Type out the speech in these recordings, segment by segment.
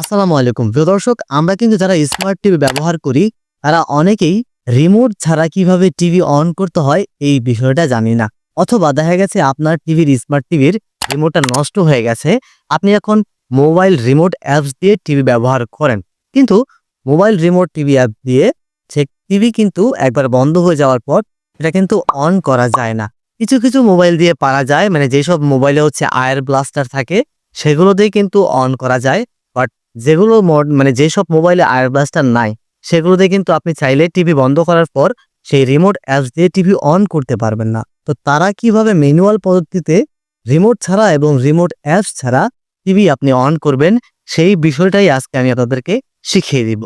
আসসালামু আলাইকুম। প্রিয় দর্শক, আমরা কিন্তু যারা স্মার্ট টিভি ব্যবহার করি, তারা অনেকেই রিমোট ছাড়া কীভাবে টিভি অন করতে হয় এই বিষয়টা জানি না। অথবা দেখা গেছে আপনার টিভির স্মার্ট টিভির রিমোটটা নষ্ট হয়ে গেছে, আপনি এখন মোবাইল রিমোট অ্যাপস দিয়ে টিভি ব্যবহার করেন। কিন্তু মোবাইল রিমোট টিভি অ্যাপ দিয়ে সে টিভি কিন্তু একবার বন্ধ হয়ে যাওয়ার পর এটা কিন্তু অন করা যায় না। কিছু কিছু মোবাইল দিয়ে পারা যায় মানে যেসব মোবাইলে হচ্ছে আয়ার ব্লাস্টার থাকে, সেগুলো দিয়ে কিন্তু অন করা যায়। যেগুলো মানে যেসব মোবাইলে আয়ার ব্লাস্টার নাই, সেগুলোতে কিন্তু আপনি চাইলে টিভি বন্ধ করার পর সেই রিমোট অ্যাপস দিয়ে টিভি অন করতে পারবেন না। তো তারা কীভাবে ম্যানুয়াল পদ্ধতিতে রিমোট ছাড়া এবং রিমোট অ্যাপস ছাড়া টিভি আপনি অন করবেন, সেই বিষয়টাই আজকে আমি আপনাদেরকে শিখিয়ে দিব।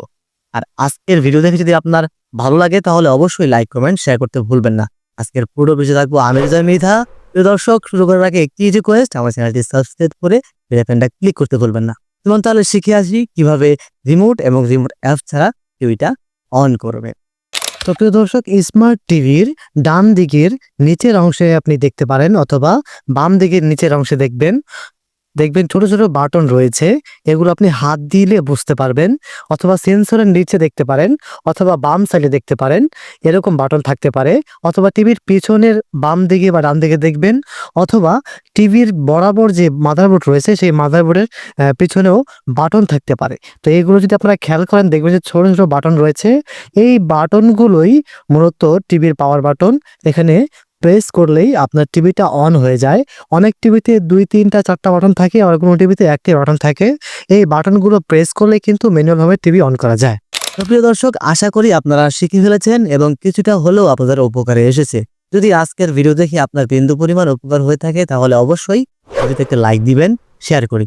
আর আজকের ভিডিও দেখে যদি আপনার ভালো লাগে, তাহলে অবশ্যই লাইক কমেন্ট শেয়ার করতে ভুলবেন না। আজকের পুরো বিষয় থাকব আমির জাহ মৃধা। প্রিয় দর্শক, শুরু করার আগে একটি রিকোয়েস্ট আমার চ্যানেলটি সাবস্ক্রাইব করে বেলাইকনটা ক্লিক করতে ভুলবেন না। এবং তাহলে শিখে আসি কীভাবে রিমোট এবং রিমোট অ্যাপ ছাড়া টিভিটা অন করবে। তো প্রিয় দর্শক স্মার্ট টিভির ডান দিকের নিচের অংশে আপনি দেখতে পারেন অথবা বাম দিকের নিচের অংশে দেখবেন। দেখবেন ছোট ছোট বাটন রয়েছে। এগুলো আপনি হাত দিলে বুঝতে পারবেন অথবা সেন্সরের নিচে দেখতে পারেন অথবা বাম সাইডে দেখতে পারেন। এরকম বাটন থাকতে পারে। অথবা টিভির পিছনের বাম দিকে বা ডান দিকে দেখবেন অথবা টিভির বরাবর যে মাদারবোর্ড রয়েছে সেই মাদারবোর্ডের পিছনেও বাটন থাকতে পারে। তো এইগুলো যদি আপনারা খেয়াল করেন দেখবেন যে ছোট ছোট বাটন রয়েছে। এই বাটনগুলোই মূলত টিভির পাওয়ার বাটন এখানে প্রেস করলেই আপনার টিভিটা অন হয়ে যায়। অনেক টিভিতে দুই, তিনটা, চারটা বাটন থাকে আর কোনো টিভিতে একটি বাটন থাকে। এই বাটনগুলো প্রেস করলে কিন্তু ম্যানুয়ালভাবে টিভি অন করা যায়। প্রিয় দর্শক, আশা করি আপনারা শিখে ফেলেছেন এবং কিছুটা হলেও আপনাদের উপকারে এসেছে। যদি আজকের ভিডিও দেখে আপনার বিন্দু পরিমাণ উপকার হয়ে থাকে, তাহলে অবশ্যই ভিডিওতে একটা লাইক দিবেন শেয়ার করি।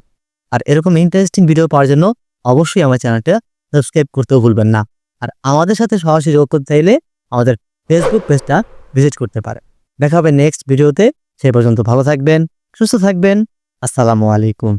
আর এরকম ইন্টারেস্টিং ভিডিও পাওয়ার জন্য অবশ্যই আমার চ্যানেলটা সাবস্ক্রাইব করতেও ভুলবেন না। আর আমাদের সাথে সরাসরি যোগ করতে চাইলে আমাদের ফেসবুক পেজটা ভিজিট করতে পারে দেখা হবে নেক্সট ভিডিওতে সেই পর্যন্ত ভালো থাকবেন সুস্থ থাকবেন। আসসালামু আলাইকুম।